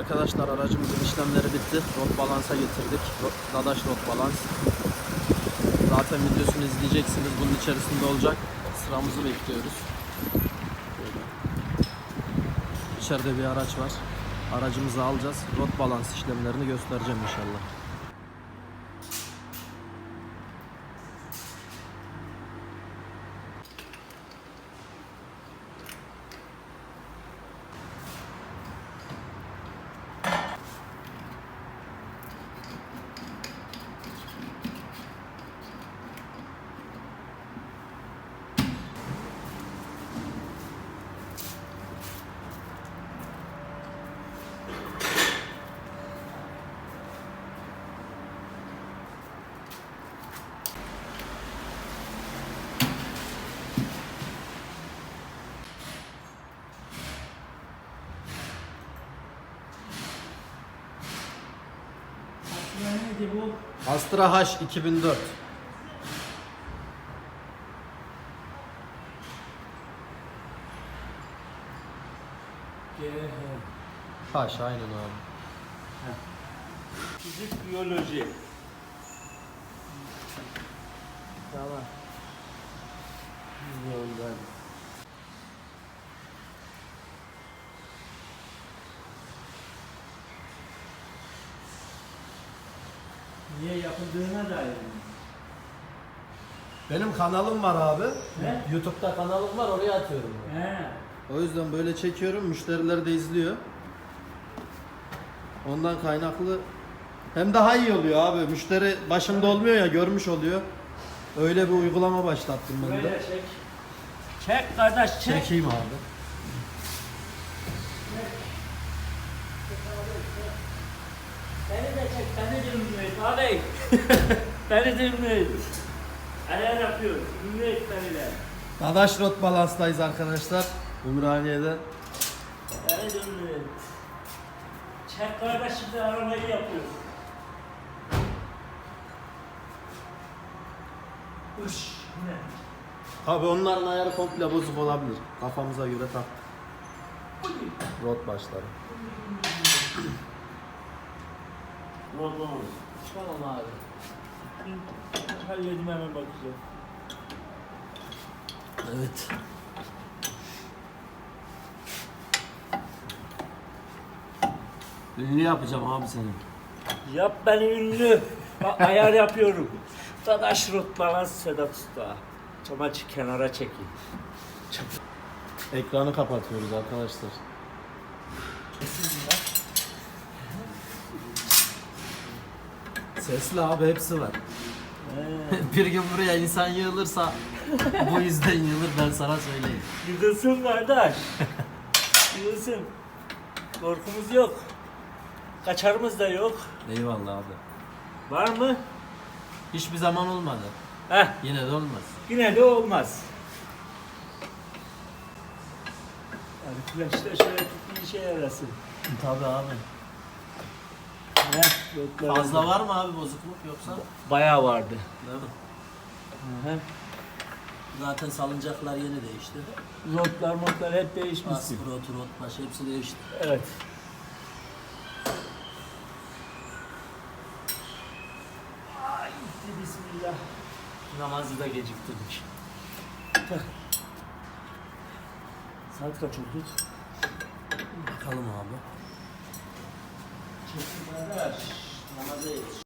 Arkadaşlar aracımızın işlemleri bitti. Rot balansa getirdik. Dadaş rot balans. Zaten videosunu izleyeceksiniz. Bunun içerisinde olacak. Sıramızı bekliyoruz. Böyle. İçeride bir araç var. Aracımızı alacağız. Rot balans işlemlerini göstereceğim inşallah. Neydi bu? Astra H 2004. GH. H aynen abi. Fizik biyoloji. Tamam. Niye yapıldığına dair mi? Benim kanalım var abi. Ne? YouTube'da kanalım var oraya atıyorum. ben. He. O yüzden böyle çekiyorum. Müşteriler de izliyor. Ondan kaynaklı hem daha iyi oluyor abi. Müşteri başında olmuyor ya görmüş oluyor. Öyle bir uygulama başlattım ben Böyle de. çek. Çek kardeş çek. Çekeyim abi. Beni de çek, beni de ünlü Abi. beni de et. Ayar yapıyor. Ünlü et beni de. Dadaş Rot Balans'tayız arkadaşlar. Ümraniye'de. Beni de ünlü et. Çek kardeş şimdi arabayı yapıyor. Uş. Ne? Abi onların ayarı komple bozuk olabilir. Kafamıza göre tak. Rot başları. Tamam. Tamam abi. Halledim hemen bakacağım. Evet. Ünlü yapacağım abi senin. Yap beni ünlü. Bak ayar yapıyorum. Dadaş rot balans Sedat Usta. Çamaçı kenara çekin. Ekranı kapatıyoruz arkadaşlar. Sesli abi hepsi var. bir gün buraya insan yığılırsa bu yüzden yığılır ben sana söyleyeyim. Yıkılsın kardeş. Yıkılsın. Korkumuz yok. Kaçarımız da yok. Eyvallah abi. Var mı? Hiçbir zaman olmadı. Heh, Yine de olmaz. yine de olmaz. Flaşta şöyle bir işe yarasın. Tabii abi. Heh, yoklar- Fazla var mı abi bozukluk yoksa? Bayağı vardı. Değil mi? Hı hı. Zaten salıncaklar yeni değişti. Rotlar motlar hep değişmiş. Aspro, trot, baş hepsi değişti. Evet. Ay gitti bismillah. Namazı da geciktirdik. Saat kaç oldu? Bakalım abi. আমাদের